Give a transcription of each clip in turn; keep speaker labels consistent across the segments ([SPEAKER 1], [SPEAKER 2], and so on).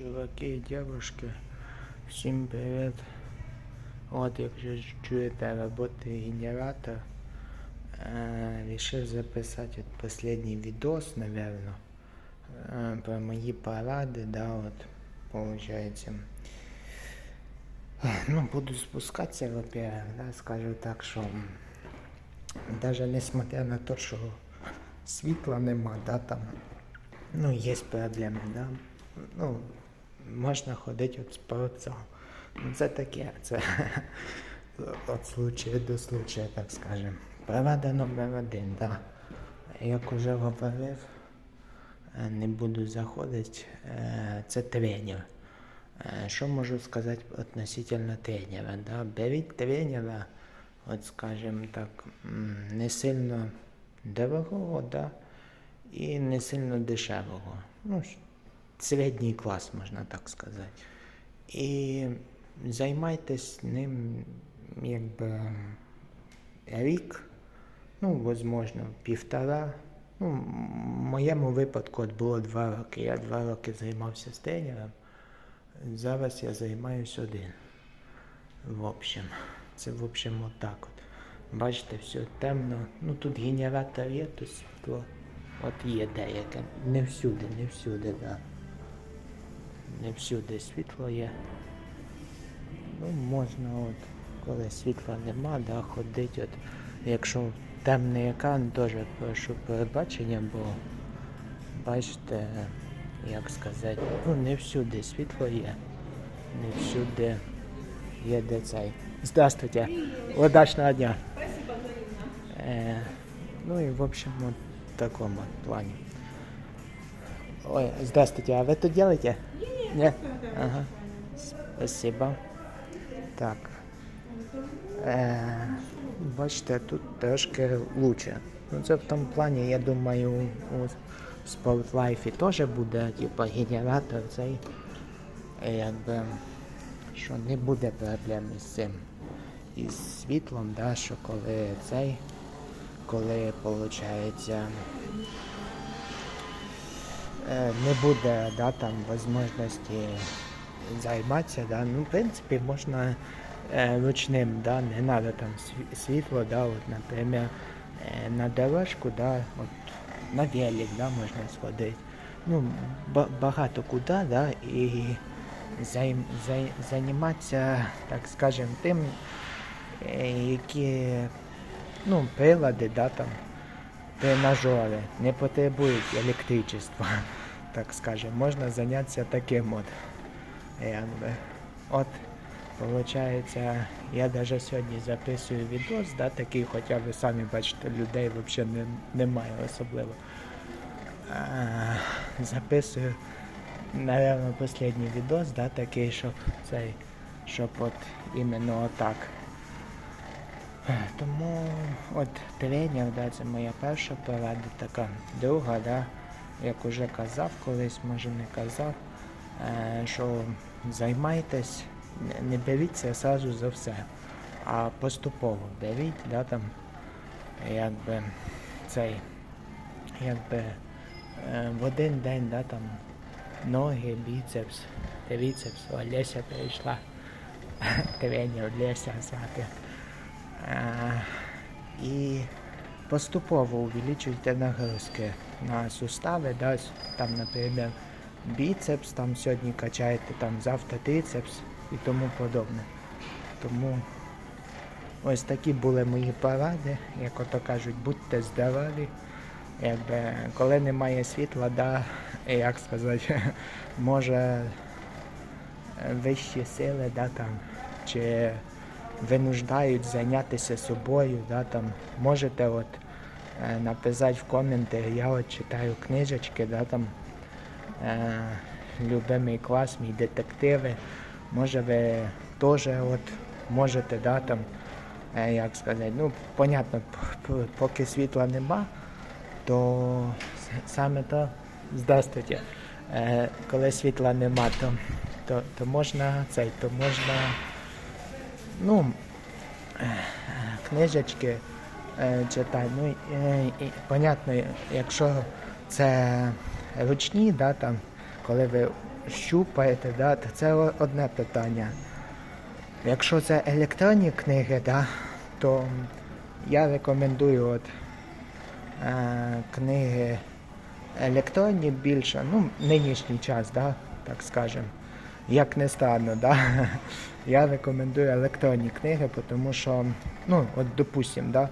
[SPEAKER 1] Чуваки і дівчатки, всім привіт. От як вже чуєте, працює генератор. Е, Рішив записати от последній відос, наверное, е, про мої паради, да, от, получается. Ну, буду спускатися, во-первых, да, скажу так, що даже несмотря на те, що світла нема, да, там, ну, є проблеми, да. Ну, можна ходити от по цьому. Ну, це таке, це від случаю до случаю, так скажемо. Правда номер один, да. Як уже говорив, е, не буду заходити, е, це тренер. Е, Що можу сказати относительно тренера? Да? Беріть тренера, от скажімо так, не сильно дорогого, да? і не сильно дешевого. Ну, середній клас, можна так сказати. І займайтесь ним якби рік, ну, возможно, півтора. Ну, в моєму випадку от було два роки. Я два роки займався з тренером. Зараз я займаюся один. В общем, це в общем отак от. Бачите, все темно. Ну тут генератор є, то світло. От є деяке. Не всюди, не всюди, да. Не всюди світло є. Ну, можна от, коли світла нема, да, ходити. От, якщо темний екран, теж прошу передбачення, бо бачите, як сказати, ну не всюди світло є, не всюди є де цей. Здравствуйте, удачного дня. Е, ну и в общем вот в таком вот. Ой, здравствуйте, а вы тут делаете? Нет. Ага. Спасибо. Так. Е, бачите, тут трошки лучше. Ну це в тому плані, я думаю, у Spotlife теж буде, типа, генератор цей. е, Якби, що не буде проблем з цим. Із світлом, да, що коли цей, коли виходить, не буде да, там можливості займатися, да, ну, в принципі, можна е, ручним, да, не треба там світло, да, от, наприклад, е, на дорожку, да, от, на велик, да, можна сходити. Ну, ба- багато куди, да, і займ, зай, займатися, так скажем, тим, е, які ну, прилади, да, там, тренажери. Не потребують електричества, так скажем. Можна зайнятися таким от. Якби. От, виходить, я навіть сьогодні записую відос, да, такий, хоча ви самі бачите, людей взагалі не, немає особливо. А, записую, напевно, останній відос, да, такий, щоб цей, щоб от іменно отак. Тому от тренер, да, це моя перша порада така. Друга, да, як уже казав колись, може не казав, е, що займайтесь, не- беріться одразу за все, а поступово беріть, да, там, якби цей, якби е, в один день, да, там, ноги, біцепс, трицепс, о, Леся прийшла, тренер Леся звати. Е, І поступово увеличуйте нагрузки на сустави, да, там, наприклад, біцепс, там сьогодні качаєте, там завтра трицепс і тому подобне. Тому ось такі були мої поради, як ото кажуть, будьте здорові. Якби, коли немає світла, да, як сказати, може вищі сили, да, там, чи винуждають зайнятися собою, да, там, можете от, е, написати в коменти, я от читаю книжечки, да, там, е, любимий клас, мій детективи, може ви теж от, можете, да, там, е, як сказати, ну, понятно, поки світла нема, то саме то, здравствуйте, е, коли світла нема, то, то, то можна цей, то можна ну, е, книжечки е, читати. Ну, і, і, понятно, якщо це ручні, да, там, коли ви щупаєте, да, то це одне питання. Якщо це електронні книги, да, то я рекомендую от, е, книги електронні більше, ну, нинішній час, да, так скажемо. Як не странно, да? я рекомендую електронні книги, тому що, ну, от допустим, да,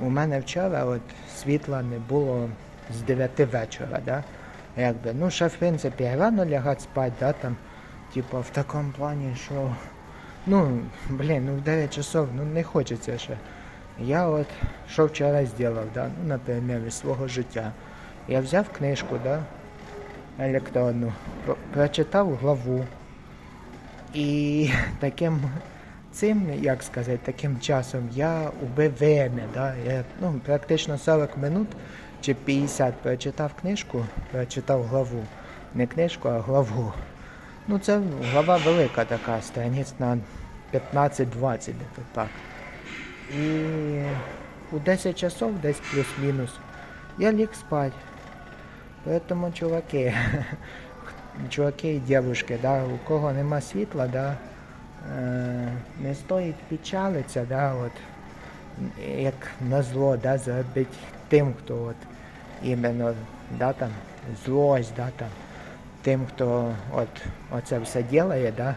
[SPEAKER 1] у мене вчора от світла не було з 9 вечора, да? Якби, ну, ще, в принципі, рано лягати спати, да, там, типу, в такому плані, що, ну, блін, ну, в 9 часов, ну, не хочеться ще. Я от, що вчора зробив, да, ну, на примірі свого життя. Я взяв книжку, да, електронну, про- прочитав главу. І таким цим, як сказати, таким часом я убив время, да? я ну, практично 40 минут чи 50 прочитав книжку, прочитав главу. Не книжку, а главу. Ну, це глава велика така, страниць на 15-20, десь так. І у 10 часов, десь плюс-мінус, я ліг спать. Поэтому, чуваки, чуваки і дівчатки, да, у кого нема світла, да, е, не стоїть печалитися, да, от, як на зло, да, зробити тим, хто от, іменно, да, там, злость, да, там, тим, хто от, оце все ділає, да,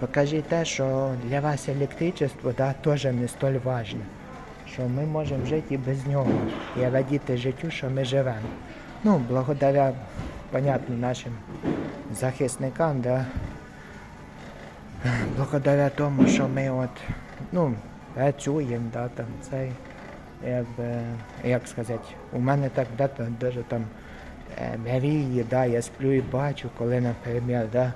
[SPEAKER 1] покажіть те, що для вас електричество да, теж не столь важне, що ми можемо жити і без нього, і радіти життю, що ми живемо. Ну, благодаря, понятно, нашим захисникам, да, благодаря тому, що ми от, ну, працюємо, да, там, цей, якби, як сказати, у мене так, да, там, даже там е, мрії, да, я сплю і бачу, коли, наприклад, да,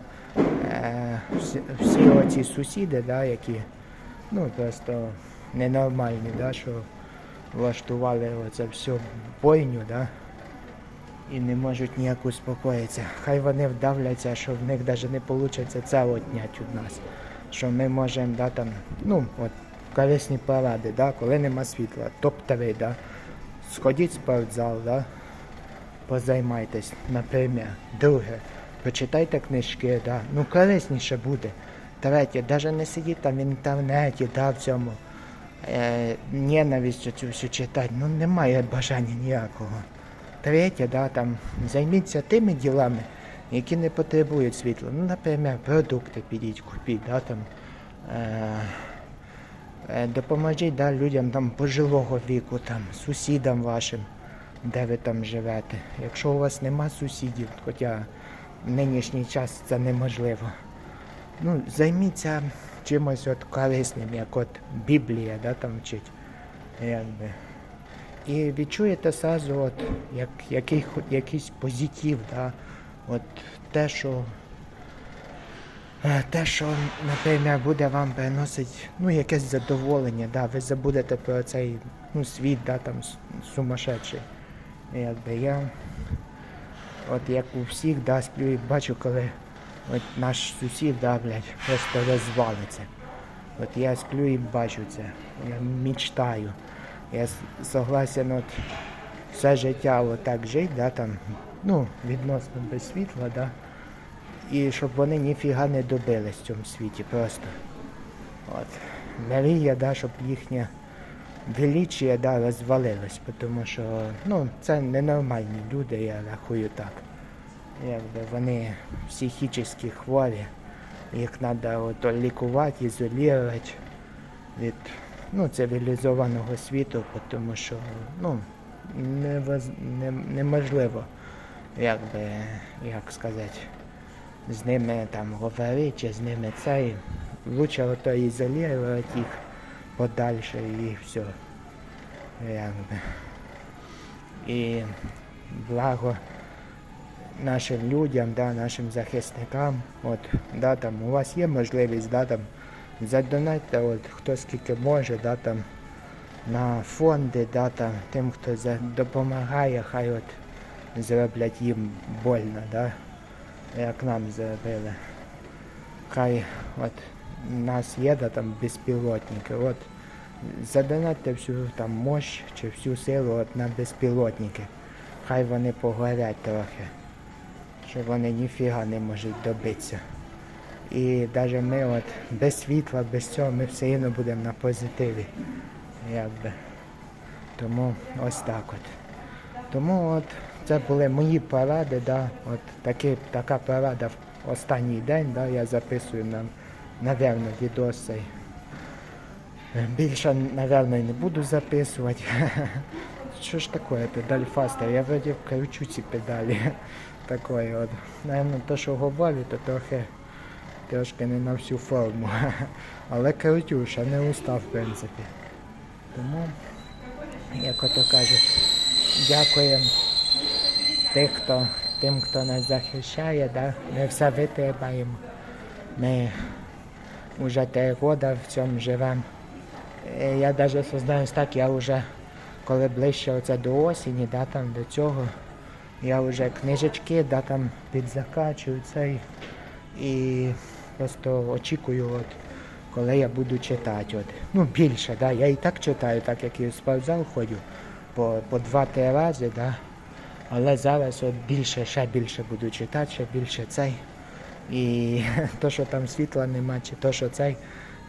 [SPEAKER 1] е, всі, всі оці сусіди, да, які, ну, просто ненормальні, да, що влаштували оце всю бойню, да, і не можуть ніяк успокоїтися. Хай вони вдавляться, що в них навіть не вийде це отнять від нас. Що ми можемо, да, там, ну, от, корисні поради, да, коли нема світла, топ-3, да, сходіть в спортзал, да, позаймайтесь, наприклад. Друге, почитайте книжки, да, ну корисніше буде. Третє, навіть не сидіть там в інтернеті, да, в цьому е, ненависть цю всю читати, ну немає бажання ніякого. Третє, да, там, займіться тими ділами, які не потребують світла. Ну, наприклад, продукти підіть, купіть, да, там, е, е, допоможіть да, людям там, пожилого віку, там, сусідам вашим, де ви там живете. Якщо у вас нема сусідів, хоча в нинішній час це неможливо, ну, займіться чимось от корисним, як от Біблія да, там вчить. Якби. І відчуєте сразу, от, як, який, якийсь позитив, да? от те, що, е, те, що, наприклад, буде вам приносити ну, якесь задоволення, да? ви забудете про цей ну, світ, да, там, сумасшедший. Якби я, от як у всіх, да, бачу, коли от наш сусід, да, блядь, просто розвалиться. От я сплю і бачу це. Я мечтаю. Я согласен от все життя отак жити, да, там, ну, відносно без світла, да, і щоб вони ніфіга не добились в цьому світі просто. От. Мрія, да, щоб їхнє величие да, розвалилось, тому що ну, це ненормальні люди, я рахую так. Якби вони психічно хворі, їх треба лікувати, ізолювати від ну, цивілізованого світу, тому що ну, невоз, не, неможливо, як би, як сказати, з ними там говорити, чи з ними цей. Лучше ото ізолювати їх подальше і все. Якби. І благо нашим людям, да, нашим захисникам, от, да, там, у вас є можливість, да, там, задонатьте, от, хто скільки може, да, там, на фонди, да, там, тим, хто допомагає, хай от зроблять їм больно, да, як нам зробили. Хай от нас є да, там безпілотники, от задонатьте всю там мощь чи всю силу от, на безпілотники. Хай вони погорять трохи. що вони ніфіга не можуть добитися. І навіть ми от без світла, без цього ми все одно будемо на позитиві. Якби. Тому ось так от. Тому от це були мої поради, да, от такі, така порада в останній день, да, я записую на, напевно, відос цей. Е, Більше, напевно, не буду записувати. Що ж таке, педаль фастер? Я вроді кручу ці педалі. Такої от. Наверно, то, що говорю, то трохи трошки не на всю форму. Але крутю, ще не устав, в принципі. Тому, як ото кажуть, дякуємо тих, хто, тим, хто нас захищає, да? ми все витримаємо. Ми вже три роки в цьому живемо. Е, Я навіть сознаюсь так, я вже коли ближче оце до осені, да, там, до цього, я вже книжечки да, там підзакачую цей і просто очікую, от, коли я буду читати. От. Ну, більше, да. я і так читаю, так як і в спортзал ходю по, по два-три рази, да. але зараз от більше, ще більше буду читати, ще більше цей. І то, що там світла нема, чи то, що цей,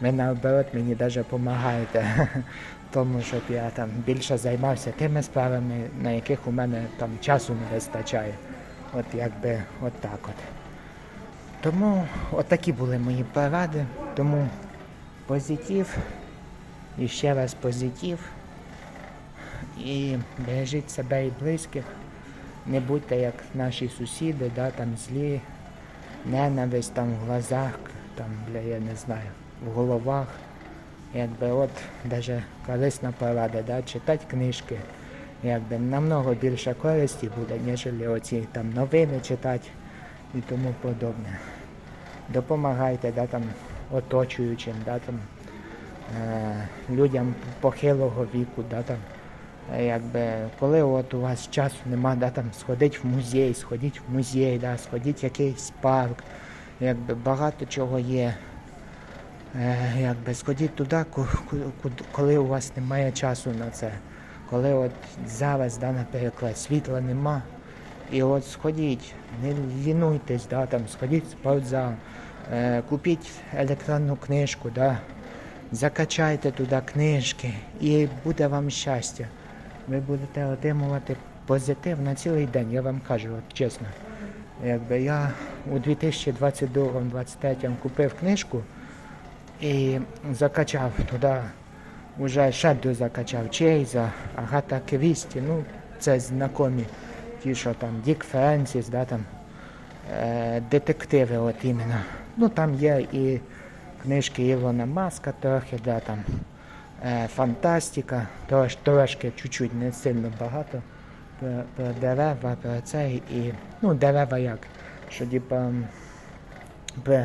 [SPEAKER 1] ви наоборот мені навіть допомагаєте. Тому щоб я там більше займався тими справами, на яких у мене там часу не вистачає. От якби от так от. Тому от такі були мої поради. Тому позитив. І ще раз позитив. І бережіть себе і близьких. Не будьте як наші сусіди, да, там злі, ненависть там в глазах, там, бля, я не знаю, в головах. Якби от даже корисна порада, да, читати книжки, якби намного більше користі буде, ніж оці там новини читати і тому подобне. Допомагайте да, там, оточуючим, да, там, е, людям похилого віку, да, там, Е, якби, коли от у вас часу нема, да, там, сходить в музей, сходіть в музей, да, сходіть в якийсь парк, якби багато чого є. Е, якби сходіть туди, коли у вас немає часу на це. Коли от зараз, да, наприклад, світла нема. І от сходіть, не лінуйтесь, да, там, сходіть в спортзал, е, купіть електронну книжку, да, закачайте туди книжки і буде вам щастя. Ви будете отримувати позитив на цілий день, я вам кажу, от чесно. Якби я у 2022-2023 купив книжку і закачав туди, вже ще закачав Чейза, Агата Крісті, ну це знакомі, ті, що там Дік Френсіс, да, там, е, детективи от іменно. Ну там є і книжки Ілона Маска трохи, да, там, е, фантастика, трош, трошки, чуть-чуть, не сильно багато. Про, про дерева, про це і. Ну, дерева як? Що м, про,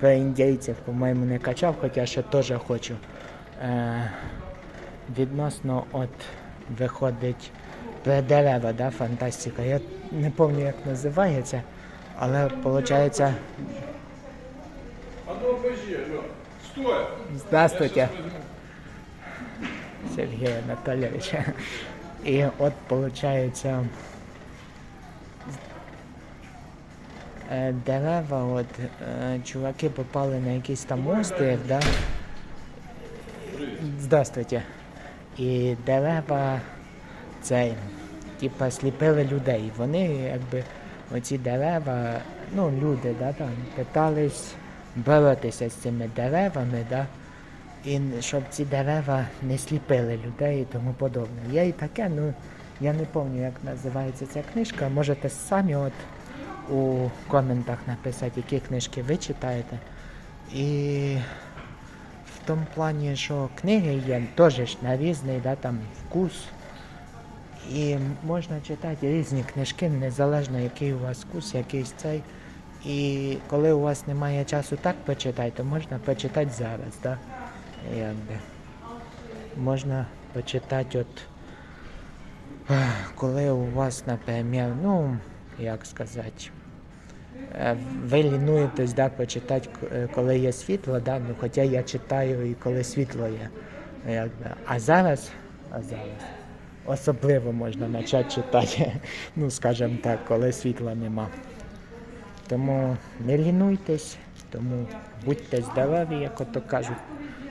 [SPEAKER 1] про індійців, по-моєму, не качав, хоча ще теж хочу. Е, відносно от виходить дерева, да, фантастика. Я не пам'ятаю, як називається, але виходить. Здравствуйте. Сергія Анатолійовича. І от виходить дерева, от е, чуваки попали на якийсь там острів, да? Здравствуйте. І дерева цей, типа сліпили людей. Вони якби оці дерева, ну люди, да, там, питались боротися з цими деревами, да? і щоб ці дерева не сліпили людей і тому подобне. Є і таке, ну я не пам'ятаю, як називається ця книжка. Можете самі от у коментах написати, які книжки ви читаєте. І в тому плані, що книги є теж на різний да, там, вкус. І можна читати різні книжки, незалежно який у вас вкус, якийсь цей. І коли у вас немає часу так почитати, то можна почитати зараз. Да? Якби. Можна почитати, от, коли у вас, наприклад, ну, як сказати, е, ви лінуєтесь да, почитати, е, коли є світло, да? ну, хоча я читаю і коли світло є. Якби. А зараз, а зараз особливо можна почати читати, ну, скажімо так, коли світла нема. Тому не лінуйтесь, тому будьте здорові, як ото кажуть.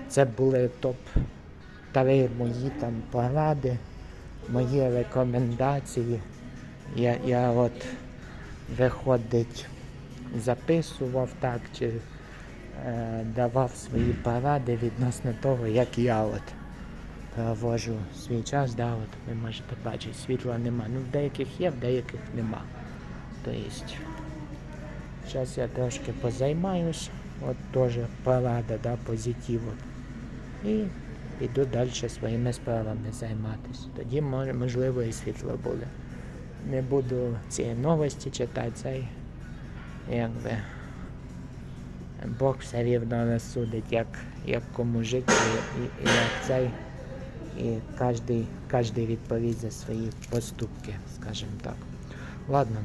[SPEAKER 1] Це були топ-3 мої там поради, мої рекомендації. Я, я от виходить, записував так, чи е, давав свої поради відносно того, як я от проводжу свій час, да, от ви можете бачити, світла нема. Ну, в деяких є, в деяких нема. Тобто, зараз я трошки позаймаюсь, от теж порада, да, позитив. От. І піду далі своїми справами займатися. Тоді можливо і світло буде. Не буду ці новості читати, цей якби Бог все рівно розсудить, як, як кому жити, і як цей. І кожен, кожен відповість за свої поступки, скажімо так. Ладно,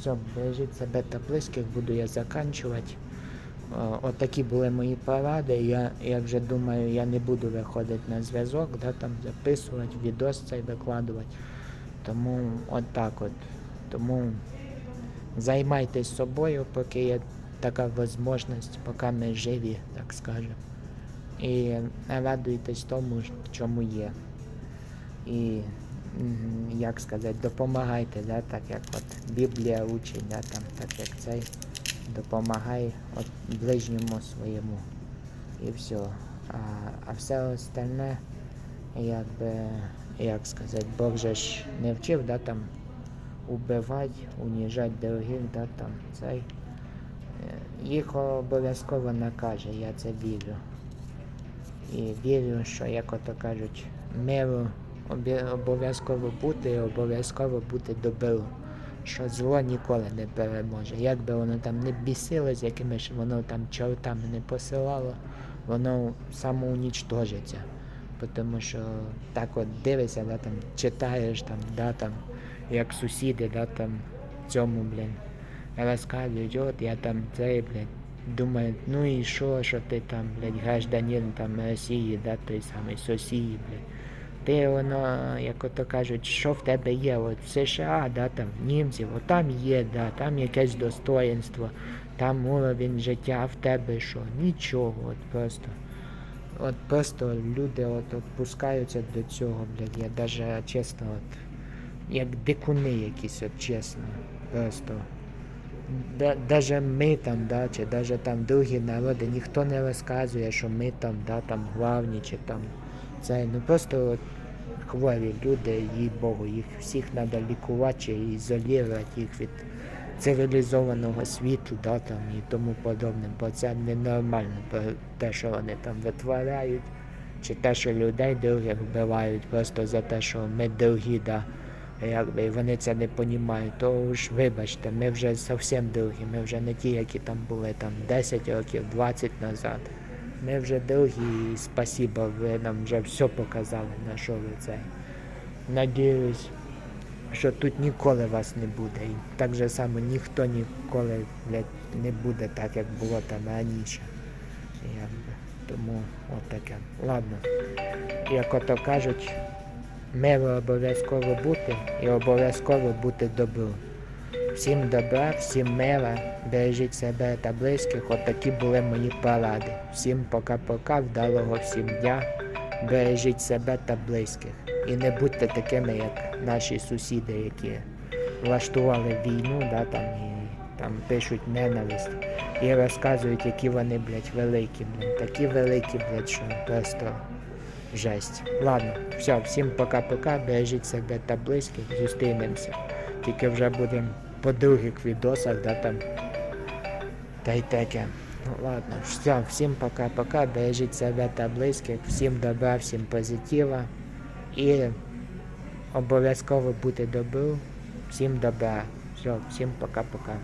[SPEAKER 1] все, бережіть себе та близьких, буду я заканчувати. Отакі були мої поради. Я, я вже думаю, я не буду виходити на зв'язок, да, там записувати, відос цей викладувати. Тому от так от. Тому займайтесь собою, поки є така можливість, поки ми живі, так скажемо. І радуйтесь тому, чому є. І як сказати, допомагайте, да, так як от Біблія учить, да, там, так як цей допомагай от ближньому своєму. І все. А, а все остальне, якби, як сказати, Бог же ж не вчив, да, там, убивати, уніжати других, да, там, цей. Е, Їх обов'язково накаже, я це вірю. І вірю, що, як ото кажуть, миру обов'язково бути і обов'язково бути добро. Що зло ніколи не переможе. Як би воно там не бісило, з якими воно там чортами не посилало, воно самоунічтожиться. Тому що так от дивишся, да, там, читаєш там, да, там, як сусіди, да, там, цьому, блін, розказують, от я там цей, блядь, думаю, ну і що, що ти там, блядь, гражданин там Росії, да, той самий Сосії, блядь. Ти воно, як ото кажуть, що в тебе є, от в США, да, там німців, от там є, да, там якесь достоїнство, там уровень життя, в тебе що? Нічого, от просто. От просто люди от, от до цього, блядь, я даже чесно, от, як дикуни якісь, от чесно, просто. Да, даже ми там, да, чи даже там другі народи, ніхто не розказує, що ми там, да, там главні, чи там це, ну просто от, хворі люди, їй Богу, їх всіх треба лікувати чи ізолювати їх від цивілізованого світу, да, там, і тому подобне, бо це ненормально, те, що вони там витворяють, чи те, що людей других вбивають просто за те, що ми другі, да, якби вони це не розуміють, то ж вибачте, ми вже зовсім другі, ми вже не ті, які там були там 10 років, 20 назад. Ми вже другі, і спасіба, ви нам вже все показали, на що ви цей. Надіюсь, що тут ніколи вас не буде. І так же само ніхто ніколи блядь, не буде так, як було там раніше. Якби. Тому от таке. Ладно. Як ото кажуть, миру обов'язково бути і обов'язково бути добру. Всім добра, всім мира, бережіть себе та близьких. Отакі були мої поради. Всім пока-пока, вдалого всім дня. Бережіть себе та близьких. І не будьте такими, як наші сусіди, які влаштували війну, да, там, і там пишуть ненависть і розказують, які вони, блядь, великі, блядь. Такі великі, блядь, що просто жесть. Ладно, все, всім пока-пока, бережіть себе та близьких, зустрінемося. Тільки вже будемо по других відосах, да, там. Та й таке. Ну ладно, все, всім пока-пока, бережіть себе та близьких, всім добра, всім позитива. І обов'язково бути добру, всім добра. Все, всім пока-пока.